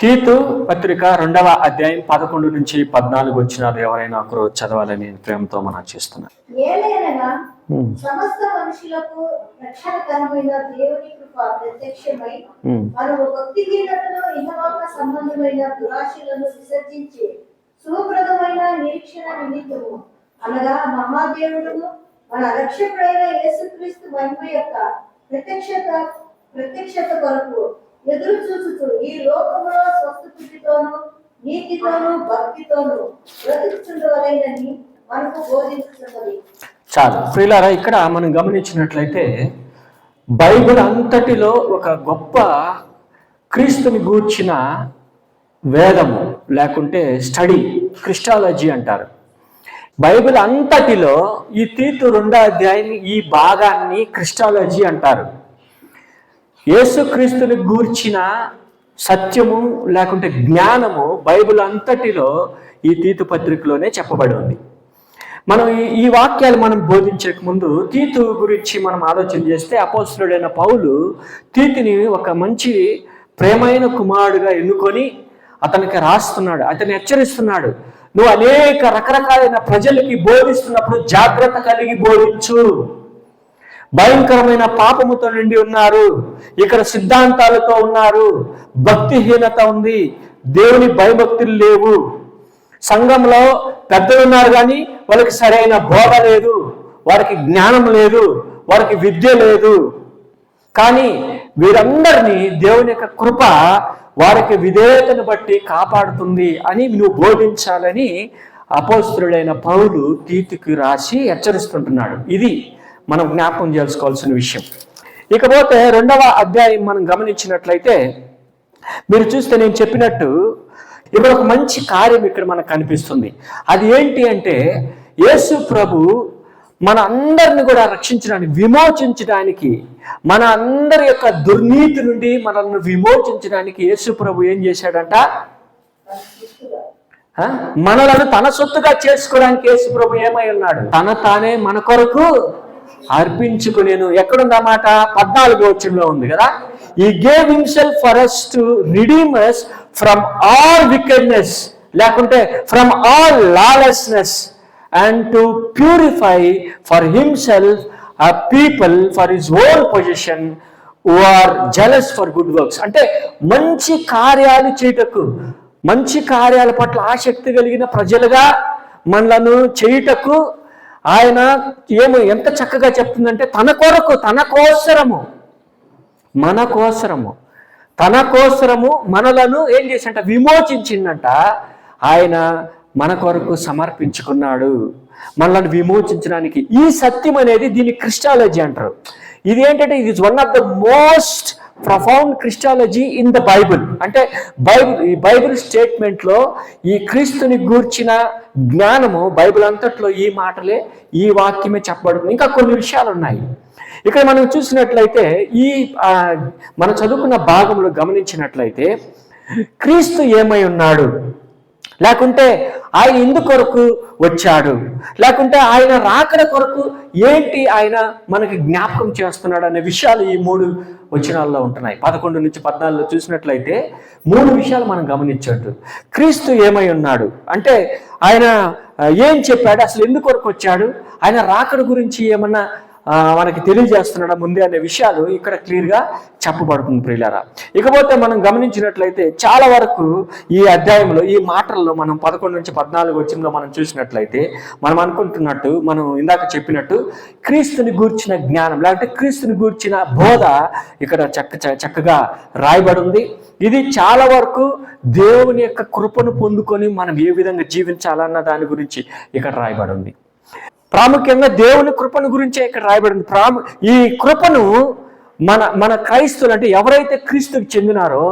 తీతు పత్రిక రెండవ అధ్యాయం పదకొండు నుంచి పద్నాలుగు వచ్చినారు ఎవరైనా ఒకరు చదవాలని ప్రేమతో మనం చేస్తున్నాను ఏలైనగా సమస్త మనుషులకు రక్షణకరమైన దేవుని కృప ప్రత్యక్షమై మనము భక్తి హీనతను ఇహలోక సంబంధమైన దురాశలను విసర్జించి సుప్రదమైన నిరీక్షణ నిమిత్తము. అనగా మహాదేవుడు మన రక్షకుడైన యేసుక్రీస్తు మహిమ యొక్క ప్రత్యక్షత ప్రత్యక్షత కొరకు ఎదురు చూచుతూ ఈ లోకంలో స్వస్థితితోను నీతితోను భక్తితోను బ్రతుకుతుండవలైనని మనకు బోధించుతున్నది చాలు. ప్రియులారా ఇక్కడ మనం గమనించినట్లయితే బైబిల్ అంతటిలో ఒక గొప్ప క్రీస్తుని గూర్చిన వేదము లేకుంటే స్టడీ క్రిస్టాలజీ అంటారు. బైబిల్ అంతటిలో ఈ తీతు రెండో అధ్యాయం ఈ భాగాన్ని క్రిస్టాలజీ అంటారు. యేసుక్రీస్తుని గూర్చిన సత్యము లేకుంటే జ్ఞానము బైబిల్ అంతటిలో ఈ తీతు పత్రికలోనే చెప్పబడి ఉంది మనం ఈ- వాక్యాలు మనం బోధించక ముందు తీతు గురించి మనం ఆలోచన చేస్తే అపోస్తుడైన పౌలు తీతిని ఒక మంచి ప్రేమైన కుమారుడుగా ఎన్నుకొని అతనికి రాస్తున్నాడు అతన్ని హెచ్చరిస్తున్నాడు. నువ్వు అనేక రకరకాలైన ప్రజలకి బోధిస్తున్నప్పుడు జాగ్రత్త కలిగి బోధించు. భయంకరమైన పాపముతో నిండి ఉన్నారు. ఇక్కడ సిద్ధాంతాలతో ఉన్నారు. భక్తిహీనత ఉంది. దేవుని భయభక్తులు లేవు. సంఘంలో పెద్దలు ఉన్నారు కానీ వాళ్ళకి సరైన బోధ లేదు. వారికి జ్ఞానం లేదు. వారికి విద్య లేదు. కానీ వీరందరినీ దేవుని యొక్క కృప వారికి విధేయతను బట్టి కాపాడుతుంది అని నువ్వు బోధించాలని అపోస్తుడైన పౌలు తీతికి రాసి హెచ్చరిస్తుంటున్నాడు. ఇది మనం జ్ఞాపకం చేసుకోవాల్సిన విషయం. ఇకపోతే రెండవ అధ్యాయం మనం గమనించినట్లయితే మీరు చూస్తే నేను చెప్పినట్టు ఇక్కడ ఒక మంచి కార్యం ఇక్కడ మనకు కనిపిస్తుంది. అది ఏంటి అంటే యేసు ప్రభు మన అందరిని కూడా రక్షించడానికి విమోచించడానికి మన అందరి యొక్క దుర్నీతి నుండి మనల్ని విమోచించడానికి యేసు ప్రభు ఏం చేశాడంట? మనలను తన సొత్తుగా చేసుకోవడానికి యేసు ప్రభు ఏమై ఉన్నాడు? తన తానే మన కొరకు అర్పించుకునేను. ఎక్కడుందన్నమాట పద్నాలుగు వచ్చంలో ఉంది కదా? ఈ gave himself for us to redeem from all wickedness లేకుంటే from all lawlessness and to purify for himself a people for his own possession are zealous for good works అంటే మంచి కార్యాలు చేయుటకు మంచి కార్యాల పట్ల ఆసక్తి కలిగిన ప్రజలుగా మనలను చేయుటకు ఆయన ఏమో ఎంత చక్కగా చెప్తుందంటే తన కొరకు తన కోసరము మన కోసరము తన కోసరము మనలను ఏం చేసంట విమోచించిందంట. ఆయన మన కొరకు సమర్పించుకున్నాడు. మనల్ని విమోచించడానికి ఈ సత్యం అనేది దీన్ని క్రిస్టాలజీ అంటారు. ఇది ఏంటంటే ఇది one of the most profound Christology in the Bible. అంటే బైబిల్ ఈ బైబిల్ స్టేట్మెంట్లో ఈ క్రీస్తుని గూర్చిన జ్ఞానము బైబిల్ అంతట్లో ఈ మాటలే ఈ వాక్యమే చెప్పబడుతుంది. ఇంకా కొన్ని విషయాలు ఉన్నాయి ఇక్కడ మనం చూసినట్లయితే ఈ మనం చదువుకున్న భాగంలో గమనించినట్లయితే క్రీస్తు ఏమై ఉన్నాడు? లేకుంటే ఆయన ఎందు కొరకు వచ్చాడు. లేకుంటే ఆయన రాకడ కొరకు ఏంటి ఆయన మనకి జ్ఞాపకం చేస్తున్నాడు అనే విషయాలు ఈ మూడు వచనాల్లో ఉంటున్నాయి. పదకొండు నుంచి పద్నాలుగులో చూసినట్లయితే మూడు విషయాలు మనం గమనించట్టు క్రీస్తు ఏమై ఉన్నాడు? అంటే ఆయన ఏం చెప్పాడు? అసలు ఎందుకు కొరకు వచ్చాడు? ఆయన రాకడ గురించి ఏమన్నా మనకి తెలియజేస్తున్నాడు ముందే అనే విషయాలు ఇక్కడ క్లియర్గా చెప్పబడుతుంది ప్రియులారా. ఇకపోతే మనం గమనించినట్లయితే చాలా వరకు ఈ అధ్యాయంలో ఈ మాటల్లో మనం పదకొండు నుంచి పద్నాలుగు వచ్చినలో మనం చూసినట్లయితే మనం అనుకుంటున్నట్టు మనం ఇందాక చెప్పినట్టు క్రీస్తుని గూర్చిన జ్ఞానం లేకపోతే క్రీస్తుని గూర్చిన బోధ ఇక్కడ చక్క చ- చక్కగా రాయబడి ఉంది ఇది చాలా వరకు దేవుని యొక్క కృపను పొందుకొని మనం ఏ విధంగా జీవించాలన్న దాని గురించి ఇక్కడ రాయబడి ఉంది ప్రాముఖ్యంగా దేవుని కృపను గురించే ఇక్కడ రాయబడింది. ప్రాము ఈ కృపను మన మన క్రైస్తులు అంటే ఎవరైతే క్రీస్తుకి చెందినారో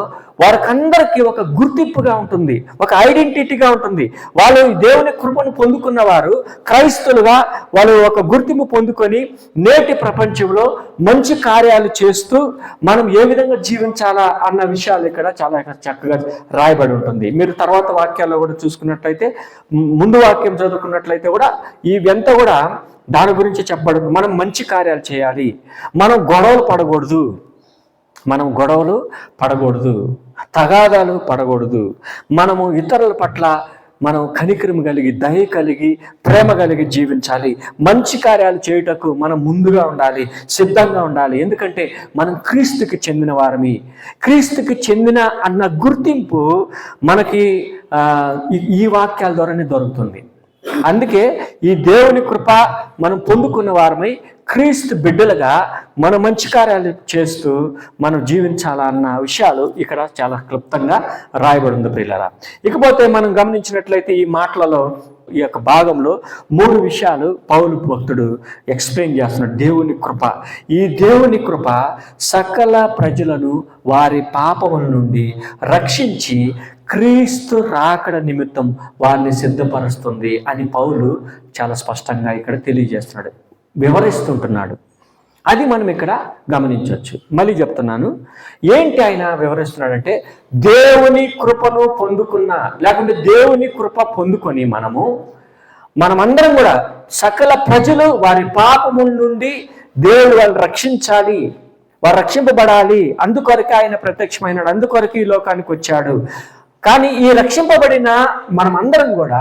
వారికందరికీ ఒక గుర్తింపుగా ఉంటుంది ఒక ఐడెంటిటీగా ఉంటుంది. వాళ్ళు దేవుని కృపను పొందుకున్న వారు క్రైస్తులుగా వాళ్ళు ఒక గుర్తింపు పొందుకొని నేటి ప్రపంచంలో మంచి కార్యాలు చేస్తూ మనం ఏ విధంగా జీవించాలా అన్న విషయాలు ఇక్కడ చాలా చక్కగా రాయబడి ఉంటుంది. మీరు తర్వాత వాక్యాల్లో కూడా చూసుకున్నట్లయితే ముందు వాక్యం చదువుకున్నట్లయితే కూడా ఇవంతా కూడా దాని గురించి చెప్పబడింది మనం మంచి కార్యాలు చేయాలి. మనం గొడవలు పడకూడదు. మనం గొడవలు పడకూడదు. తగాదాలు పడకూడదు. మనము ఇతరుల పట్ల మనం కనికరం కలిగి దయ కలిగి ప్రేమ కలిగి జీవించాలి. మంచి కార్యాలు చేయుటకు మనం ముందుగా ఉండాలి సిద్ధంగా ఉండాలి. ఎందుకంటే మనం క్రీస్తుకి చెందిన వారమి. క్రీస్తుకి చెందిన అన్న గుర్తింపు మనకి ఈ వాక్యాల ద్వారానే దొరుకుతుంది. అందుకే ఈ దేవుని కృప మనం పొందుకున్న వారమై క్రీస్తు బిడ్డలుగా మన మంచి కార్యాలు చేస్తూ మనం జీవించాలా అన్న విషయాలు ఇక్కడ చాలా క్లుప్తంగా రాయబడి ఉంది ప్రియులరా. ఇకపోతే మనం గమనించినట్లయితే ఈ మాటలలో ఈ యొక్క భాగంలో మూడు విషయాలు పౌలు భక్తుడు ఎక్స్ప్లెయిన్ చేస్తున్నాడు. దేవుని కృప. ఈ దేవుని కృప సకల ప్రజలను వారి పాపముల నుండి రక్షించి క్రీస్తు రాకడ నిమిత్తం వారిని సిద్ధపరుస్తుంది అని పౌలు చాలా స్పష్టంగా ఇక్కడ తెలియజేస్తున్నాడు వివరిస్తుంటున్నాడు. అది మనం ఇక్కడ గమనించవచ్చు. మళ్ళీ చెప్తున్నాను ఏంటి ఆయన వివరిస్తున్నాడంటే దేవుని కృపను పొందుకున్న లేకుంటే దేవుని కృప పొందుకొని మనము మనమందరం కూడా సకల ప్రజలు వారి పాపముల నుండి దేవుడు వాళ్ళని రక్షించాలి వారు రక్షింపబడాలి. అందుకొరకే ఆయన ప్రత్యక్షమైనాడు అందుకొరకు ఈ లోకానికి వచ్చాడు. కానీ ఈ రక్షింపబడిన మనమందరం కూడా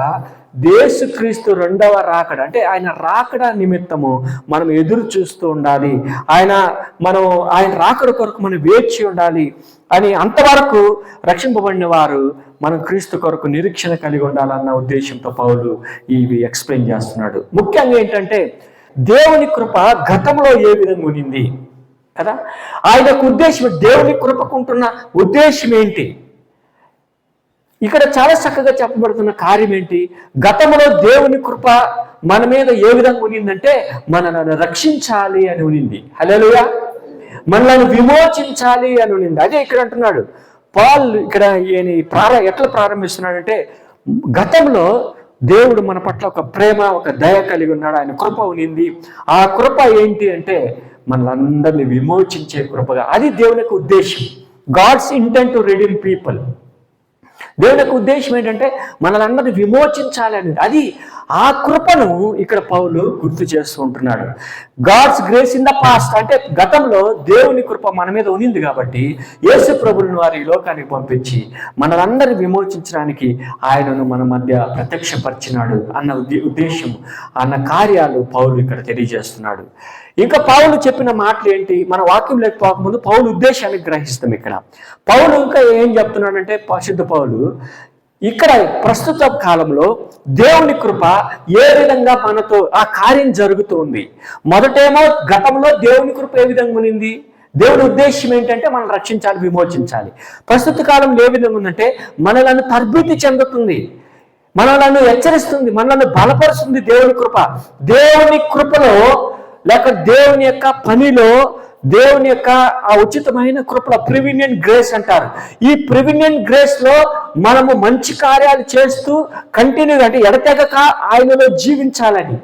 దేశుక్రీస్తు రెండవ రాకడ అంటే ఆయన రాకడ నిమిత్తము మనం ఎదురు చూస్తూ ఉండాలి. ఆయన మనం ఆయన రాకడ కొరకు మనం వేచి ఉండాలి అని అంతవరకు రక్షింపబడిన వారు మనం క్రీస్తు కొరకు నిరీక్షణ కలిగి ఉండాలన్న ఉద్దేశంతో పౌలు ఇవి ఎక్స్ప్లెయిన్ చేస్తున్నాడు. ముఖ్యంగా ఏంటంటే దేవుని కృప గతంలో ఏ విధంగా ఉనింది కదా? ఆయనకు ఉద్దేశం దేవుని కృపకుంటున్న ఉద్దేశం ఏంటి? ఇక్కడ చాలా చక్కగా చెప్పబడుతున్న కార్యం ఏంటి? గతంలో దేవుని కృప మన మీద ఏ విధంగా ఉనిందంటే మనల్ని రక్షించాలి అని ఉనింది. హలోయా మనల్ని విమోచించాలి అని ఉనింది. అదే ఇక్కడ అంటున్నాడు. పాల్ ఇక్కడ ఈయన ప్రార ఎట్లా ప్రారంభిస్తున్నాడంటే గతంలో దేవుడు మన పట్ల ఒక ప్రేమ ఒక దయ కలిగి ఉన్నాడు. ఆయన కృప ఉనింది. ఆ కృప ఏంటి అంటే మనలందరినీ విమోచించే కృపగా. అది దేవుని యొక్క ఉద్దేశం. God's intent to redeem people. దేవుని యొక్క ఉద్దేశం ఏంటంటే మనలందరినీ విమోచించాలని అది ఆ కృపను ఇక్కడ పౌలు గుర్తు చేస్తూ ఉంటున్నాడు. God's grace in the past అంటే గతంలో దేవుని కృప మన మీద ఉనింది కాబట్టి యేసు ప్రభులను వారి లోకానికి పంపించి మనలందరినీ విమోచించడానికి ఆయనను మన మధ్య ప్రత్యక్షపరిచినాడు అన్న ఉద్దేశం అన్న కార్యాలు పౌలు ఇక్కడ తెలియజేస్తున్నాడు. ఇంకా పౌలు చెప్పిన మాటలు ఏంటి? మన వాక్యం లేకపోకముందు పౌలు ఉద్దేశాన్ని గ్రహిస్తాం ఇక్కడ. పౌలు ఇంకా ఏం చెప్తున్నాడంటే పరిశుద్ధ పౌలు ఇక్కడ ప్రస్తుత కాలంలో దేవుని కృప ఏ విధంగా మనతో ఆ కార్యం జరుగుతుంది? మొదటేమో గతంలో దేవుని కృప ఏ విధంగా ఉన్నింది? దేవుని ఉద్దేశం ఏంటంటే మనం రక్షించాలి విమోచించాలి. ప్రస్తుత కాలంలో ఏ విధంగా ఉందంటే మనలను తర్బీతి చెందుతుంది. మనలను హెచ్చరిస్తుంది మనల్ని బలపరుస్తుంది దేవుని కృప. దేవుని కృపలో లేక దేవుని యొక్క పనిలో దేవుని యొక్క ఆ ఉచితమైన కృపలో ప్రివినియన్ గ్రేస్ అంటారు. ఈ ప్రివినియన్ గ్రేస్లో మనము మంచి కార్యాలు చేస్తూ కంటిన్యూ అంటే ఎడతెగక ఆయనలో జీవించాలని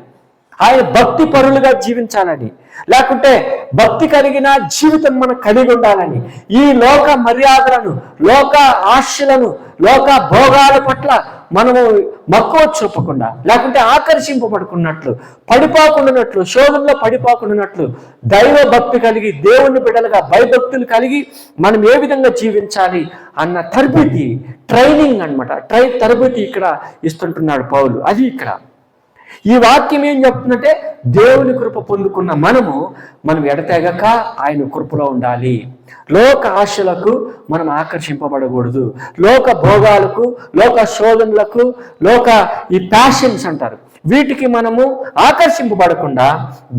ఆయన భక్తి పరులుగా జీవించాలని లేకుంటే భక్తి కలిగిన జీవితం మనం కలిగి ఉండాలని ఈ లోక మర్యాదలను లోక ఆశలను లోక భోగాల పట్ల మనము మక్కువ చూపకుండా లేకుంటే ఆకర్షింపబడుకున్నట్లు పడిపోకుండానట్లు శోధనలో పడిపోకుండానట్లు దైవ భక్తి కలిగి దేవుని బిడ్డలుగా భయభక్తులు కలిగి మనం ఏ విధంగా జీవించాలి అన్న తరబితి ట్రైనింగ్ అన్నమాట. ట్రై తరబితి ఇక్కడ ఇస్తుంటున్నాడు పౌలు. అది ఇక్కడ. ఈ వాక్యం ఏం చెప్తుందంటే దేవుని కృప పొందుకున్న మనము మనం ఎడతెగక ఆయన కృపలో ఉండాలి. లోక ఆశలకు మనం ఆకర్షింపబడకూడదు. లోక భోగాలకు లోక శోధనలకు లోక ఈ ప్యాషన్స్ అంటారు. వీటికి మనము ఆకర్షింపబడకుండా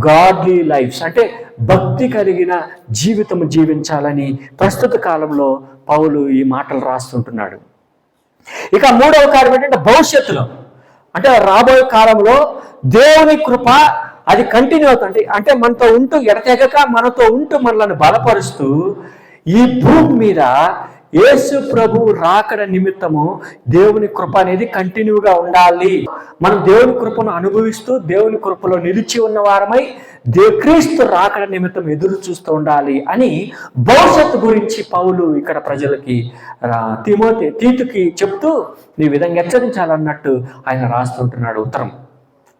గాడ్లీ లైఫ్స్ అంటే భక్తి కలిగిన జీవితం జీవించాలని ప్రస్తుత కాలంలో పౌలు ఈ మాటలు రాస్తుంటున్నాడు. ఇక మూడవ కార్యం ఏంటంటే భవిష్యత్తులో. అంటే రాబోయే కాలంలో దేవుని కృప అది కంటిన్యూ అవుతుంది. అంటే మనతో ఉంటూ ఎడతెగక మనతో ఉంటూ మనల్ని బలపరుస్తూ ఈ భూమి మీద యేసు ప్రభు రాకడ నిమిత్తము దేవుని కృప అనేది కంటిన్యూగా ఉండాలి. మనం దేవుని కృపను అనుభవిస్తూ దేవుని కృపలో నిలిచి ఉన్న వారమై దే క్రీస్తు రాకడ నిమిత్తం ఎదురు చూస్తూ ఉండాలి అని భవిష్యత్తు గురించి పౌలు ఇక్కడ ప్రజలకి రా- తిమోతి తీతుకి చెప్తూ ఈ విధంగా హెచ్చరించాలన్నట్టు ఆయన రాస్తుంటున్నాడు ఉత్తరం.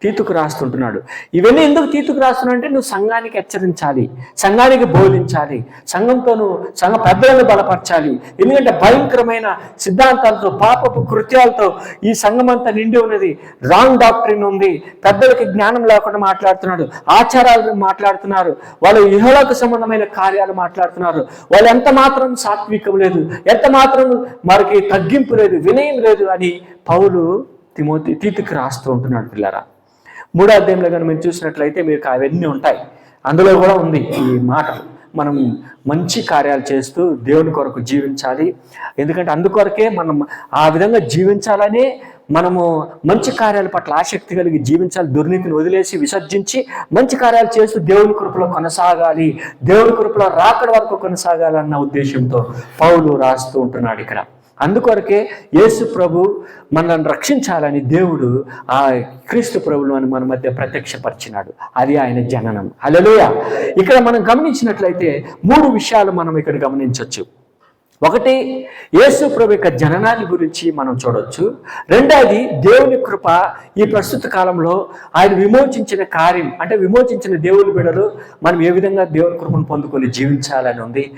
తీతుకు రాస్తుంటున్నాడు. ఇవన్నీ ఎందుకు తీతుకు రాస్తున్నావు అంటే నువ్వు సంఘానికి హెచ్చరించాలి. సంఘానికి బోధించాలి. సంఘంతో నువ్వు సంఘ పెద్దలను బలపరచాలి. ఎందుకంటే భయంకరమైన సిద్ధాంతాలతో పాపపు కృత్యాలతో ఈ సంఘం అంతా నిండి ఉన్నది. రాంగ్ డాక్టరీన్ ఉంది. పెద్దలకి జ్ఞానం లేకుండా మాట్లాడుతున్నాడు. ఆచారాలను మాట్లాడుతున్నారు. వాళ్ళు ఇహలకు సంబంధమైన కార్యాలు మాట్లాడుతున్నారు. వాళ్ళు ఎంత మాత్రం సాత్వికం లేదు. ఎంత మాత్రం మరికి తగ్గింపు లేదు. వినయం లేదు అని పౌలు తిమోతి తీతికి రాస్తూ ఉంటున్నాడు పిల్లరా. మూడో అధ్యాయంలో కానీ మేము చూసినట్లయితే మీకు అవన్నీ ఉంటాయి. అందులో కూడా ఉంది ఈ మాటలు మనం మంచి కార్యాలు చేస్తూ దేవుని కొరకు జీవించాలి. ఎందుకంటే అందుకొరకే మనం ఆ విధంగా జీవించాలనే మనము మంచి కార్యాల పట్ల ఆసక్తి కలిగి జీవించాలి. దుర్నీతిని వదిలేసి విసర్జించి మంచి కార్యాలు చేస్తూ దేవుని కృపలో కొనసాగాలి. దేవుని కృపలో రాకడ వరకు కొనసాగాలన్న ఉద్దేశంతో పౌలు రాస్తూ ఉంటున్నాడు ఇక్కడ. అందుకొరకే యేసు ప్రభు మనల్ని రక్షించాలని దేవుడు ఆ క్రీస్తు ప్రభులను మన మధ్య ప్రత్యక్షపరిచినాడు. అది ఆయన జననం. అలలోయ ఇక్కడ మనం గమనించినట్లయితే మూడు విషయాలు మనం ఇక్కడ గమనించవచ్చు ఒకటి యేసు ప్రభు యొక్క జననాన్ని గురించి మనం చూడవచ్చు రెండవది దేవుని కృప ఈ ప్రస్తుత కాలంలో ఆయన విమోచించిన కార్యం అంటే విమోచించిన దేవుని బిడలు మనం ఏ విధంగా దేవుని కృపను పొందుకొని జీవించాలని ఉంది.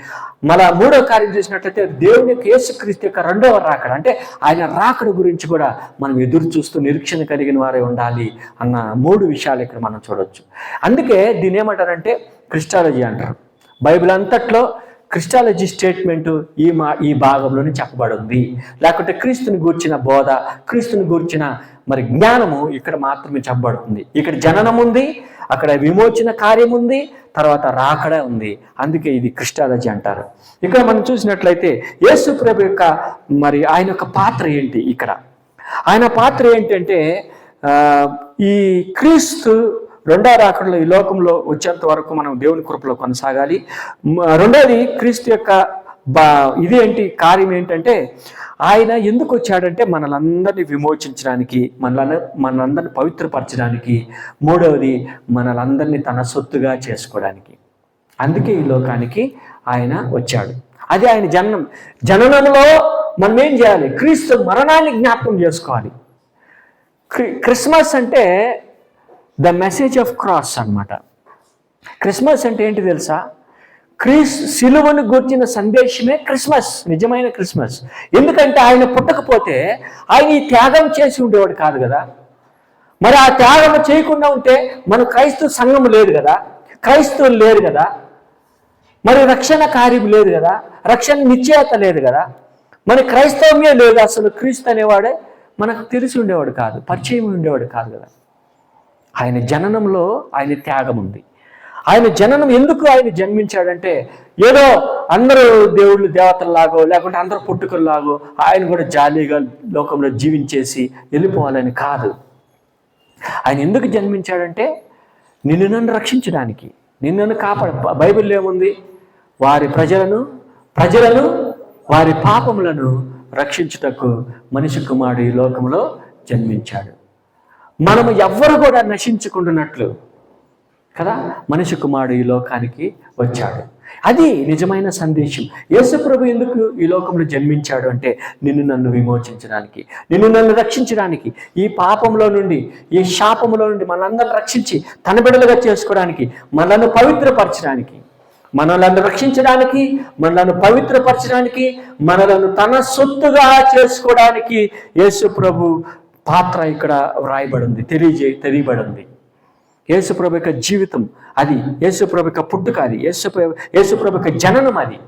మళ్ళా మూడో కార్యం చూసినట్లయితే దేవుని యొక్క యేసుక్రీస్తు యొక్క రెండవ రాకడ అంటే ఆయన రాకడ గురించి కూడా మనం ఎదురు చూస్తూ నిరీక్షణ కలిగిన వారే ఉండాలి అన్న మూడు విషయాలు ఇక్కడ మనం చూడవచ్చు అందుకే దీని ఏమంటారంటే క్రిస్టాలజీ అంటారు. బైబిల్ అంతట్లో క్రిస్టాలజీ స్టేట్మెంట్ ఈ మా ఈ భాగంలోనే చెప్పబడి ఉంది లేకుంటే క్రీస్తుని గూర్చిన బోధ క్రీస్తుని గూర్చిన మరి జ్ఞానము ఇక్కడ మాత్రమే చెప్పబడుతుంది. ఇక్కడ జననం ఉంది అక్కడ విమోచన కార్యం ఉంది తర్వాత రాకడ ఉంది. అందుకే ఇది క్రిస్టాలజీ అంటారు. ఇక్కడ మనం చూసినట్లయితే యేసు ప్రభు యొక్క మరి ఆయన యొక్క పాత్ర ఏంటి ఇక్కడ? ఆయన పాత్ర ఏంటంటే ఈ క్రీస్తు రెండో రాకడలో ఈ లోకంలో వచ్చేంత వరకు మనం దేవుని కృపలో కొనసాగాలి. రెండోది క్రీస్తు యొక్క బా ఇదేంటి కార్యం ఏంటంటే ఆయన ఎందుకు వచ్చాడంటే మనలందరినీ విమోచించడానికి మనల్ని మనందరిని పవిత్రపరచడానికి. మూడవది మనలందరినీ తన సొత్తుగా చేసుకోవడానికి. అందుకే ఈ లోకానికి ఆయన వచ్చాడు. అది ఆయన జననం. జననంలో మనం ఏం చేయాలి? క్రీస్తు మరణాన్ని జ్ఞాపకం చేసుకోవాలి. క్రి- క్రిస్మస్ అంటే ద మెసేజ్ ఆఫ్ క్రాస్ అన్నమాట. క్రిస్మస్ అంటే ఏంటి తెలుసా? క్రీస్ సిలువను గుర్చిన సందేశమే క్రిస్మస్ నిజమైన క్రిస్మస్. ఎందుకంటే ఆయన పుట్టకపోతే ఆయన ఈ త్యాగం చేసి ఉండేవాడు కాదు కదా. మరి ఆ త్యాగం చేయకుండా ఉంటే మన క్రైస్తవ సంఘం లేదు కదా. క్రైస్తవులు లేరు కదా. మరి రక్షణ కార్యం లేదు కదా. రక్షణ నిశ్చయత లేదు కదా. మన క్రైస్తవమే లేదు అసలు క్రీస్తు అనేవాడే మనకు తెలిసి ఉండేవాడు కాదు పరిచయం ఉండేవాడు కాదు కదా. ఆయన జననంలో ఆయన త్యాగం ఉంది. ఆయన జననం ఎందుకు ఆయన జన్మించాడంటే ఏదో అందరూ దేవుళ్ళు దేవతల్లాగో లేకుంటే అందరూ పుట్టుకల్లాగో ఆయన కూడా జాలీగా లోకంలో జీవించేసి వెళ్ళిపోవాలని కాదు. ఆయన ఎందుకు జన్మించాడంటే నిన్ను నన్ను రక్షించడానికి నిన్ను నన్ను కాపాడ బైబిల్లో ఏముంది? వారి ప్రజలను ప్రజలను వారి పాపములను రక్షించుటకు మనిషి కుమారుడు ఈ లోకంలో జన్మించాడు. మనము ఎవ్వరు కూడా నశించుకుంటున్నట్లు కదా? మనిషి కుమారుడు ఈ లోకానికి వచ్చాడు. అది నిజమైన సందేశం. యేసుప్రభు ఎందుకు ఈ లోకంలో జన్మించాడు అంటే నిన్ను నన్ను విమోచించడానికి నిన్ను నన్ను రక్షించడానికి ఈ పాపంలో నుండి ఈ శాపంలో నుండి మనందరిని రక్షించి తన బిడ్డలుగా చేసుకోవడానికి మనల్ని పవిత్రపరచడానికి మనలను రక్షించడానికి మనలను పవిత్రపరచడానికి మనలను తన సొత్తుగా చేసుకోవడానికి యేసు ప్రభు పాత్ర ఇక్కడ వ్రాయబడింది తెలియజే తెలియబడింది. యేసుప్రభు యొక్క జీవితం అది యేసుప్రభు యొక్క పుట్టుక అది యేసుప్రభు యేసుప్రభు యొక్క జననం అది.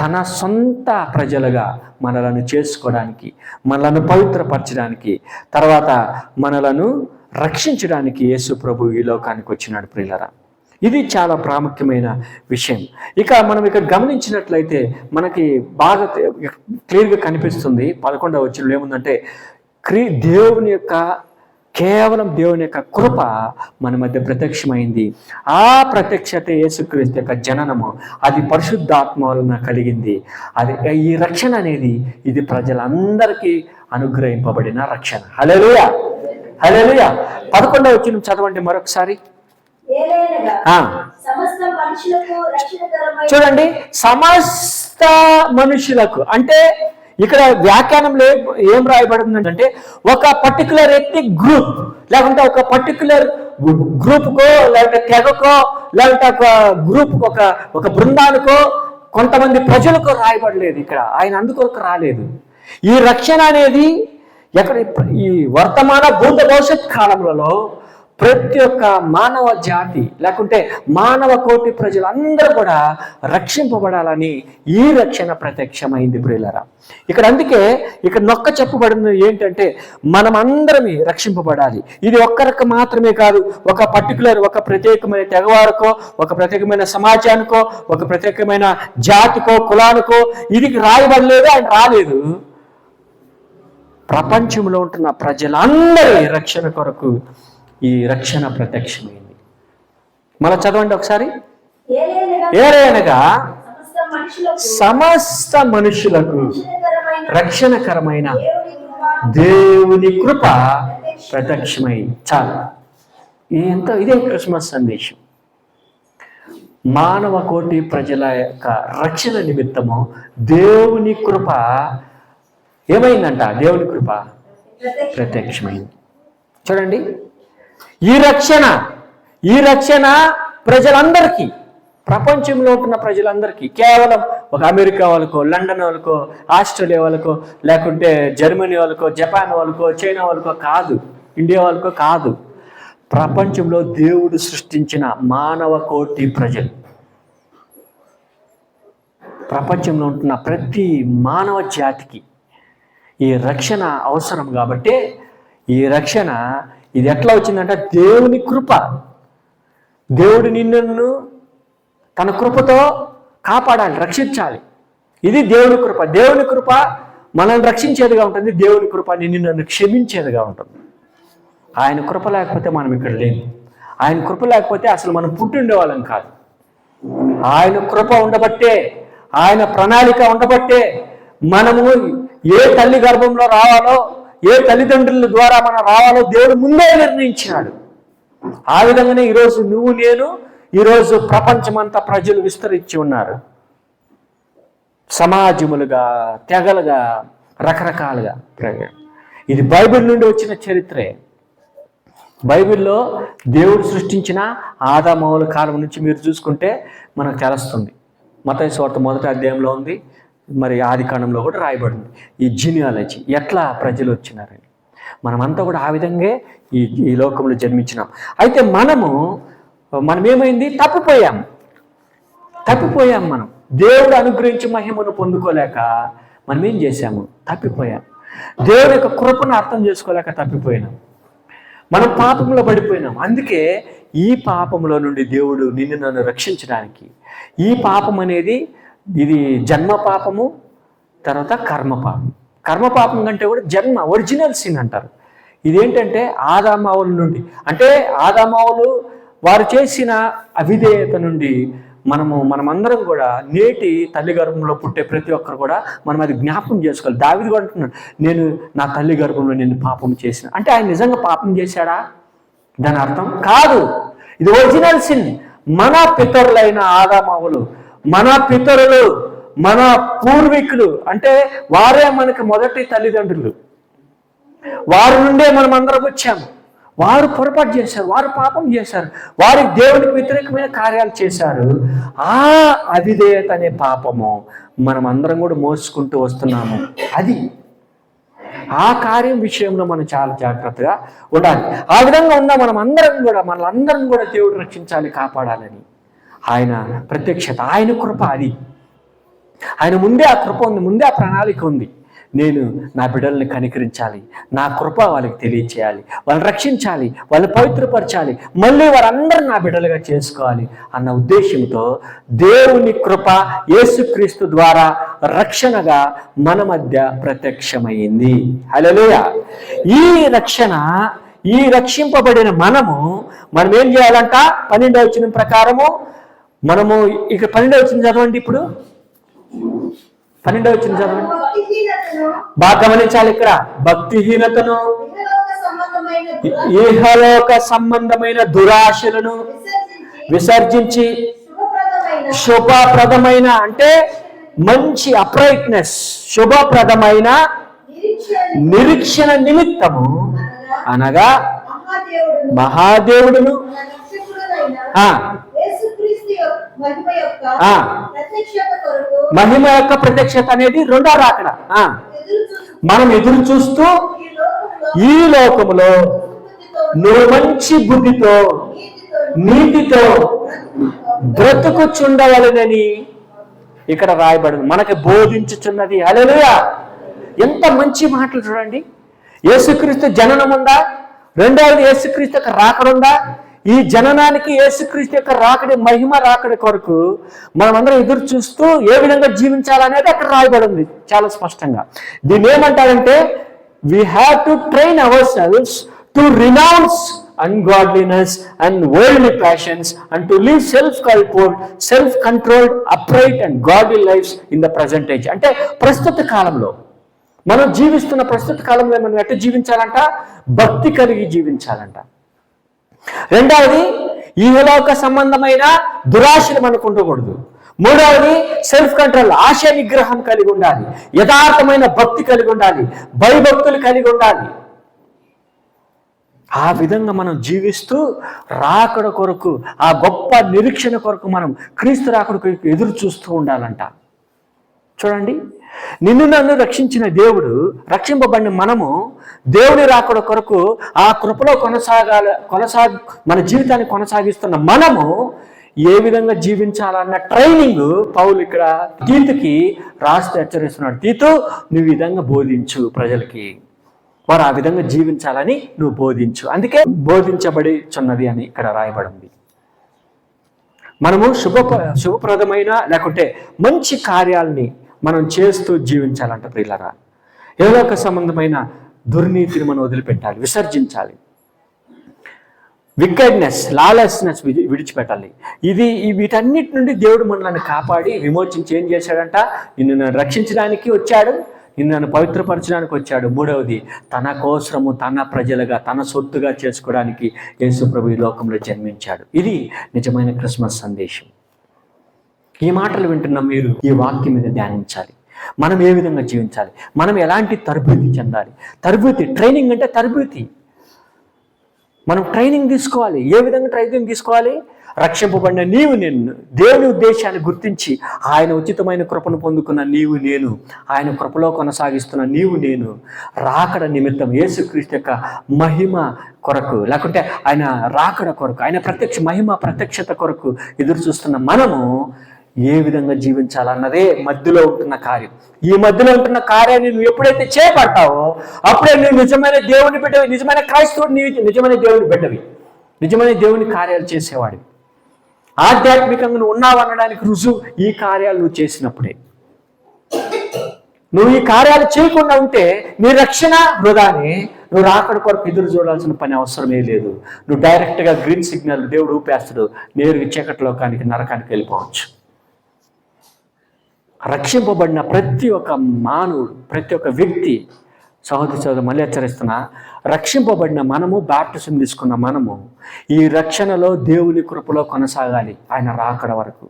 తన సొంత ప్రజలుగా మనలను చేసుకోవడానికి మనలను పవిత్రపరచడానికి తర్వాత మనలను రక్షించడానికి యేసు ప్రభు ఈ లోకానికి వచ్చినాడు ప్రియులరా. ఇది చాలా ప్రాముఖ్యమైన విషయం. ఇక మనం ఇక్కడ గమనించినట్లయితే మనకి బాగా క్లియర్గా కనిపిస్తుంది. పదకొండవ వచ్చిన ఏముందంటే క్రీ దేవుని యొక్క కేవలం దేవుని యొక్క కృప మన మధ్య ప్రత్యక్షమైంది. ఆ ప్రత్యక్షత యేసుక్రీస్తు యొక్క జననము అది పరిశుద్ధాత్మ వలన కలిగింది. అది ఈ రక్షణ అనేది ఇది ప్రజలందరికీ అనుగ్రహింపబడిన రక్షణ. హలేలుయ హలేలుయ పదకొండవ వచ్చిన చదవండి మరొకసారి. చూడండి సమస్త మనుషులకు అంటే ఇక్కడ వ్యాఖ్యానంలో ఏం ఏం అంటే ఒక పర్టికులర్ ఎథ్నిక్ గ్రూప్ లేకుంటే ఒక పర్టికులర్ గ్రూప్కో లేకుంటే తెగకో లేకుంటే ఒక గ్రూప్ ఒక ఒక బృందానికో కొంతమంది ప్రజలకు రాయబడలేదు ఇక్కడ. ఆయన అందుకొరకు రాలేదు. ఈ రక్షణ అనేది ఎక్కడ ఈ వర్తమాన భూత భవిష్యత్ కాలంలో ప్రతి ఒక్క మానవ జాతి లేకుంటే మానవ కోటి ప్రజలందరూ కూడా రక్షింపబడాలని ఈ రక్షణ ప్రత్యక్షమైంది ప్రియులరా. ఇక్కడ అందుకే ఇక్కడ నొక్క చెప్పబడింది ఏంటంటే మనం రక్షింపబడాలి. ఇది ఒక్కరికి మాత్రమే కాదు ఒక పర్టికులర్ ఒక ప్రత్యేకమైన తెగవారికో ఒక ప్రత్యేకమైన సమాజానికో ఒక ప్రత్యేకమైన జాతికో కులానికో ఇది రాయబడలేదు ఆయన రాలేదు. ప్రపంచంలో ఉంటున్న ప్రజలందరి రక్షణ కొరకు ఈ రక్షణ ప్రత్యక్షమైంది. మన చదవండి ఒకసారి. ఏలైనగా ఏలైనగా సమస్త మనుషులకు రక్షణకరమైన దేవుని కృప ప్రత్యక్షమై. చాలు. ఎంత ఇదే క్రిస్మస్ సందేశం. మానవ కోటి ప్రజల యొక్క రక్షణ నిమిత్తము దేవుని కృప ఏమైందంట? దేవుని కృప ప్రత్యక్ష ప్రత్యక్షమైంది. చూడండి. ఈ రక్షణ ఈ రక్షణ ప్రజలందరికీ ప్రపంచంలో ఉంటున్న ప్రజలందరికీ కేవలం ఒక అమెరికా వాళ్ళకో లండన్ వాళ్ళకో ఆస్ట్రేలియా వాళ్ళకో లేకుంటే జర్మనీ వాళ్ళకో జపాన్ వాళ్ళకో చైనా వాళ్ళకో కాదు ఇండియా వాళ్ళకో కాదు. ప్రపంచంలో దేవుడు సృష్టించిన మానవ కోటి ప్రజలు. ప్రపంచంలో ఉంటున్న ప్రతి మానవ జాతికి ఈ రక్షణ అవసరం కాబట్టి ఈ రక్షణ ఇది ఎట్లా వచ్చిందంటే దేవుని కృప. దేవుడు నిన్ను తన కృపతో కాపాడాలి రక్షించాలి. ఇది దేవుని కృప. దేవుని కృప మనల్ని రక్షించేదిగా ఉంటుంది దేవుని కృప నిన్ను నన్ను క్షమించేదిగా ఉంటుంది. ఆయన కృప లేకపోతే మనం ఇక్కడ లేము ఆయన కృప లేకపోతే అసలు మనం పుట్టిండేవాళ్ళం కాదు. ఆయన కృప ఉండబట్టే ఆయన ప్రణాళిక ఉండబట్టే మనము ఏ తల్లి గర్భంలో రావాలో ఏ తల్లిదండ్రుల ద్వారా మనం రావాలో దేవుడు ముందే నిర్ణయించినాడు? ఆ విధంగానే ఈరోజు నువ్వు నేను ఈరోజు ప్రపంచమంతా ప్రజలు విస్తరించి ఉన్నారు. సమాజములుగా తెగలుగా రకరకాలుగా. ఇది బైబిల్ నుండి వచ్చిన చరిత్రే. బైబిల్లో దేవుడు సృష్టించిన ఆదామౌల కాలం నుంచి మీరు చూసుకుంటే మనకు తెలుస్తుంది. మత స్వార్థ మొదటి అధ్యాయంలో ఉంది. మరి ఆది కాండంలో కూడా రాయబడింది. ఈ జీనియాలజీ ఎట్లా ప్రజలు వచ్చినారని మనమంతా కూడా ఆ విధంగా ఈ ఈ లోకంలో జన్మించినాం. అయితే మనము మనం ఏమైంది? తప్పిపోయాం. తప్పిపోయాం మనం. దేవుడు అనుగ్రహించి మహిమను పొందుకోలేక మనం ఏం చేశాము? తప్పిపోయాం. దేవుడి యొక్క కృపను అర్థం చేసుకోలేక తప్పిపోయినాం. మనం పాపంలో పడిపోయినాం. అందుకే ఈ పాపంలో నుండి దేవుడు నిన్ను నన్ను రక్షించడానికి ఈ పాపం అనేది ఇది జన్మ పాపము తర్వాత కర్మ పాపం కర్మ పాపం కంటే కూడా జన్మ ఒరిజినల్ సిన్ అంటారు. ఇదేంటంటే ఆదామావుల నుండి. అంటే ఆదామావులు వారు చేసిన అవిధేయత నుండి మనము మనమందరం కూడా నేటి తల్లి గర్భంలో పుట్టే ప్రతి ఒక్కరు కూడా మనం అది జ్ఞాపకం చేసుకోవాలి. దావిది కూడా అంటున్నాడు నేను నా తల్లి గర్భంలో నేను పాపం చేసిన. అంటే ఆయన నిజంగా పాపం చేశాడా? దాని అర్థం కాదు. ఇది ఒరిజినల్ సిన్ మన పితరులైన ఆదామావులు మన పితరులు మన పూర్వీకులు అంటే వారే మనకి మొదటి తల్లిదండ్రులు. వారి నుండే మనం అందరం వచ్చాము వారు పొరపాటు చేశారు వారు పాపం చేశారు వారి దేవునికి వ్యతిరేకమైన కార్యాలు చేశారు. ఆ అవిధేయత అనే పాపము మనం అందరం కూడా మోసుకుంటూ వస్తున్నాము. అది ఆ కార్యం విషయంలో మనం చాలా జాగ్రత్తగా ఉండాలి. ఆ విధంగా ఉన్న మనం అందరం కూడా మనలందరం కూడా దేవుడు రక్షించాలి కాపాడాలని. ఆయన ప్రత్యక్షత ఆయన కృప అది. ఆయన ముందే ఆ కృప ఉంది ముందే ఆ ప్రణాళిక ఉంది. నేను నా బిడ్డల్ని కనికరించాలి నా కృప వాళ్ళకి తెలియచేయాలి వాళ్ళని రక్షించాలి వాళ్ళని పవిత్రపరచాలి మళ్ళీ వారందరూ నా బిడ్డలుగా చేసుకోవాలి అన్న ఉద్దేశంతో దేవుని కృప యేసుక్రీస్తు ద్వారా రక్షణగా మన మధ్య ప్రత్యక్షమైంది. హల్లెలూయా! ఈ రక్షణ ఈ రక్షింపబడిన మనము మనం ఏం చేయాలంట? పన్నెండవ వచ్చిన ప్రకారము మనము ఇక పన్నెండవ వచ్చిన చదవండి ఇప్పుడు. పన్నెండవ వచ్చిన చదవండి. బాగా గమనించాలి ఇక్కడ. భక్తిహీనతను ఇహలోక సంబంధమైన ఈహలోక సంబంధమైన దురాశలను విసర్జించి శుభప్రదమైన అంటే మంచి అప్రైట్నెస్ శుభప్రదమైన నిరీక్షణ నిమిత్తము అనగా మహాదేవుడు మహాదేవుడును మన రక్షకుడునైన ఆ, యేసుక్రీస్తు యొక్క మహిమ యొక్క ఆ. ప్రత్యక్షత అనేది రెండో రాకడ. మనం ఎదురు చూస్తూ ఈ లోకములో నువ్వు మంచి బుద్ధితో నీతితో బ్రతుకుచుండవలనని ఇక్కడ రాయబడింది. మనకి బోధించుచున్నది. హల్లెలూయా. ఎంత మంచి మాటలు చూడండి. యేసుక్రీస్తు జననం ఉందా రెండవది యేసుక్రీస్తు రాకడుందా? ఈ జననానికి యేసుక్రీస్తు యొక్క రాకడి మహిమ రాకడి కొరకు మనమందరం ఎదురు చూస్తూ ఏ విధంగా జీవించాలనేది అక్కడ రాయబడింది చాలా స్పష్టంగా. దీన్ని ఏమంటారంటే we have to train our selves to renounce ungodliness and worldly passions and to live self control self controlled upright and godly lives in the present age. అంటే ప్రస్తుత కాలంలో మనం జీవిస్తున్న ప్రస్తుత కాలంలో మనం ఎట్లా జీవించాలంట? భక్తి కలిగి జీవించాలంట. రెండవది ఈహలోక సంబంధమైన దురాశలు మనకు ఉండకూడదు మూడవది సెల్ఫ్ కంట్రోల్ ఆశ నిగ్రహం కలిగి ఉండాలి. యథార్థమైన భక్తి కలిగి ఉండాలి. భయభక్తులు కలిగి ఉండాలి. ఆ విధంగా మనం జీవిస్తూ రాకడ కొరకు ఆ గొప్ప నిరీక్షణ కొరకు మనం క్రీస్తు రాకడ కొరకు ఎదురు చూస్తూ ఉండాలంట. చూడండి నిన్ను నన్ను రక్షించిన దేవుడు రక్షింపబడిన మనము దేవుని రాకడ కొరకు ఆ కృపలో కొనసాగాల కొనసా మన జీవితాన్ని కొనసాగిస్తున్న మనము ఏ విధంగా జీవించాలన్న ట్రైనింగ్ పౌలు ఇక్కడ తీతుకి రాస్తూ హెచ్చరిస్తున్నాడు. తీతు నువ్వు విధంగా బోధించు ప్రజలకి. వారు ఆ విధంగా జీవించాలని నువ్వు బోధించు. అందుకే బోధించబడి చున్నది అని ఇక్కడ రాయబడింది. మనము శుభ శుభప్రదమైన లేకుంటే మంచి కార్యాలని మనం చేస్తూ జీవించాలంట ప్రియులరా. ఏదో ఒక సంబంధమైన దుర్నీతిని మనం వదిలిపెట్టాలి విసర్జించాలి. వికెడ్నెస్ లాలెస్నెస్ విడిచిపెట్టాలి. ఇది వీటన్నిటి నుండి దేవుడు మనల్ని కాపాడి విమోచించి ఏం చేశాడంట? నిన్ను నన్ను రక్షించడానికి వచ్చాడు నిన్ను నన్ను పవిత్రపరచడానికి వచ్చాడు. మూడవది తన కోసము తన ప్రజలుగా తన సొత్తుగా చేసుకోవడానికి యేసుప్రభు ఈ లోకంలో జన్మించాడు. ఇది నిజమైన క్రిస్మస్ సందేశం. ఈ మాటలు వింటున్న మీరు. ఈ వాక్యం మీద ధ్యానించాలి. మనం ఏ విధంగా జీవించాలి? మనం ఎలాంటి తరబేతి చెందాలి? తరబేతి ట్రైనింగ్ అంటే తరబేతి మనం ట్రైనింగ్ తీసుకోవాలి. ఏ విధంగా ట్రైనింగ్ తీసుకోవాలి? రక్షింపబడిన నీవు నేను దేవుని ఉద్దేశాన్ని గుర్తించి ఆయన ఉచితమైన కృపను పొందుకున్న నీవు నేను ఆయన కృపలో కొనసాగిస్తున్న నీవు నేను రాకడ నిమిత్తం యేసుక్రీస్తు యొక్క మహిమ కొరకు లేకుంటే ఆయన రాకడ కొరకు ఆయన ప్రత్యక్ష మహిమ ప్రత్యక్షత కొరకు ఎదురు చూస్తున్న మనము ఏ విధంగా జీవించాలన్నదే మధ్యలో ఉంటున్న కార్యం. ఈ మధ్యలో ఉంటున్న కార్యాన్ని నువ్వు ఎప్పుడైతే చేపడతావో అప్పుడే నువ్వు నిజమైన దేవుని పెట్టవి నిజమైన క్రైస్తవుడు నీవు నిజమైన దేవుని బిడ్డవి. నిజమైన దేవుని కార్యాలు చేసేవాడివి. ఆధ్యాత్మికంగా నువ్వు ఉన్నావు అనడానికి రుజువు ఈ కార్యాలు నువ్వు చేసినప్పుడే. నువ్వు ఈ కార్యాలు చేయకుండా ఉంటే నీ రక్షణ వృధాని. నువ్వు రాకడ కొరకు ఎదురు చూడాల్సిన పని అవసరమే లేదు. నువ్వు డైరెక్ట్గా గ్రీన్ సిగ్నల్ దేవుడు ఊపేస్తాడు. నేరుగా చీకటిలోకానికి నరకానికి వెళ్ళిపోవచ్చు. రక్షింపబడిన ప్రతి ఒక్క మానవుడు ప్రతి ఒక్క వ్యక్తి సహోదరి సహోదరు మళ్ళీ హెచ్చరిస్తున్నా రక్షింపబడిన మనము బ్యాప్టిజం తీసుకున్న మనము ఈ రక్షణలో దేవుని కృపలో కొనసాగాలి ఆయన రాకడ వరకు.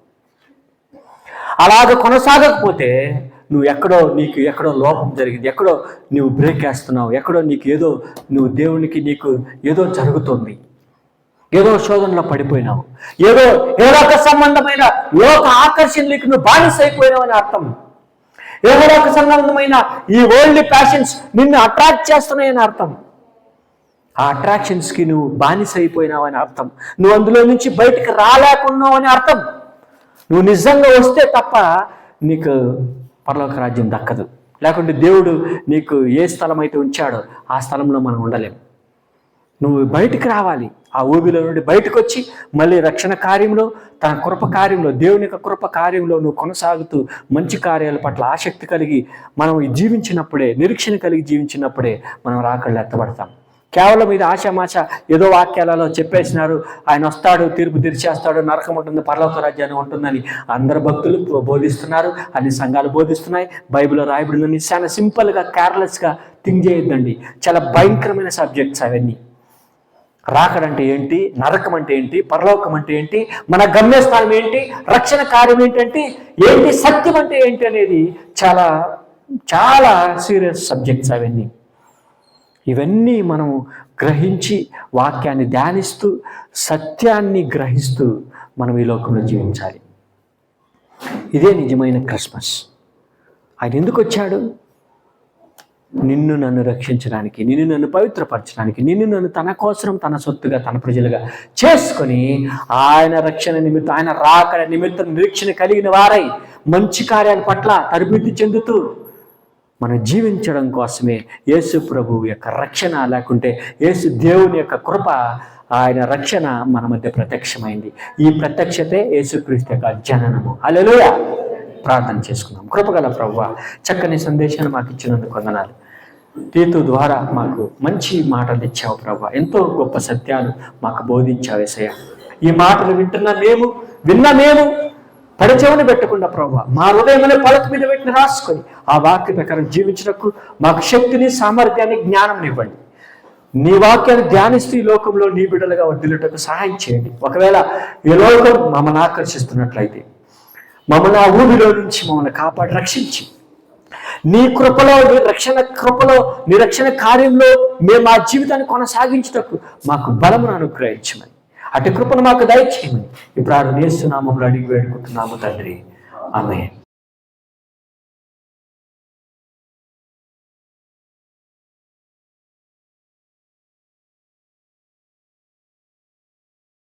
అలాగ కొనసాగకపోతే నువ్వు ఎక్కడో నీకు ఎక్కడో లోపం జరిగింది ఎక్కడో నువ్వు బ్రేక్ వేస్తున్నావు ఎక్కడో నీకు ఏదో నువ్వు దేవునికి నీకు ఏదో జరుగుతుంది. ఏదో శోధనలో పడిపోయినావు. ఏదో ఏదో ఒక సంబంధమైన లోక ఆకర్షణలకు నువ్వు బానిస అయిపోయినావు అని అర్థం. ఏదో ఒక సంబంధమైన ఈ ఓల్డ్ ప్యాషన్స్ నిన్ను అట్రాక్ట్ చేస్తున్నాయని అర్థం. ఆ అట్రాక్షన్స్కి నువ్వు బానిస అయిపోయినావు అని అర్థం. నువ్వు అందులో నుంచి బయటికి రాలేకున్నావు అని అర్థం. నువ్వు నిజంగా వస్తే తప్ప నీకు పరలోక రాజ్యం దక్కదు. లేకుంటే దేవుడు నీకు ఏ స్థలం అయితే ఉంచాడో ఆ స్థలంలో మనం ఉండలేం. నువ్వు బయటికి రావాలి. ఆ ఊబిలో నుండి బయటకు వచ్చి మళ్ళీ రక్షణ కార్యంలో తన కృప కార్యంలో దేవుని యొక్క కృప కార్యంలో నువ్వు కొనసాగుతూ మంచి కార్యాల పట్ల ఆసక్తి కలిగి మనం జీవించినప్పుడే నిరీక్షణ కలిగి జీవించినప్పుడే మనం రాకళ్ళు ఎత్తబడతాం. కేవలం ఇది ఆశామాష ఏదో వాక్యాలలో చెప్పేసినారు ఆయన వస్తాడు తీర్పు తీర్చేస్తాడు నరకం ఉంటుంది పరలోక రాజ్యాన్ని ఉంటుందని అందరు భక్తులు బోధిస్తున్నారు అన్ని సంఘాలు బోధిస్తున్నాయి బైబిల్లో రాయబడిందని చాలా సింపుల్గా కేర్లెస్గా థింక్ చేయొద్దండి. చాలా భయంకరమైన సబ్జెక్ట్స్ అవన్నీ. రాకడంటే ఏంటి? నరకం అంటే ఏంటి? పరలోకం అంటే ఏంటి? మన గమ్యస్థానం ఏంటి? రక్షణ కార్యం ఏంటంటే ఏంటి? సత్యం అంటే ఏంటి అనేది చాలా చాలా సీరియస్ సబ్జెక్ట్స్ అవన్నీ. ఇవన్నీ మనం గ్రహించి వాక్యాన్ని ధ్యానిస్తూ సత్యాన్ని గ్రహిస్తూ మనం ఈ లోకంలో జీవించాలి. ఇదే నిజమైన క్రిస్మస్. ఆయన ఎందుకు వచ్చాడు? నిన్ను నన్ను రక్షించడానికి నిన్ను నన్ను పవిత్రపరచడానికి నిన్ను నన్ను తన కోసం తన సొత్తుగా తన ప్రజలుగా చేసుకొని ఆయన రక్షణ నిమిత్తం ఆయన రాకడ నిమిత్తం నిరీక్షణ కలిగిన వారై మంచి కార్యాల పట్ల అభివృద్ధి చెందుతూ మనం జీవించడం కోసమే యేసు ప్రభువు యొక్క రక్షణ లేకుంటే యేసు దేవుని యొక్క కృప ఆయన రక్షణ మన మధ్య ప్రత్యక్షమైంది. ఈ ప్రత్యక్షతే యేసుక్రీస్తు యొక్క జననము. అలెలుయ ప్రార్థన చేసుకుందాం. కృపగల ప్రభు చక్కని సందేశాన్ని మాకు ఇచ్చినందుకు వందనాలు. తీతు ద్వారా మాకు మంచి మాటలు ఇచ్చావు ప్రభా. ఎంతో గొప్ప సత్యాలు మాకు బోధించావు ఎసయ ఈ మాటలు వింటున్న మేము విన్న మేము పడిచెవుని పెట్టకుండా ప్రభా మా హృదయమనే పలక మీద పెట్టిన రాసుకొని ఆ వాక్య ప్రకారం జీవించినకు మాకు శక్తిని సామర్థ్యాన్ని జ్ఞానం ఇవ్వండి. నీ వాక్యాన్ని ధ్యానిస్తూ ఈ లోకంలో నీ బిడ్డలుగా వదిలేటకు సహాయం చేయండి. ఒకవేళ ఈ లోకం మమ్మల్ని ఆకర్షిస్తున్నట్లయితే మమ్మల్ని ఆ ఊబిలో నుంచి మమ్మల్ని కాపాడి రక్షించి నీ కృపలో నీ రక్షణ కృపలో నీ రక్షణ కార్యంలో మేము మా జీవితాన్ని కొనసాగించుటకు మాకు బలమును అనుగ్రహించమని. అటు కృపను మాకు దయచేయమని. ఇప్పుడు ఆ నేస్తున్నామంలో అడిగి వేడుకుంటున్నాము తండ్రి. ఆమె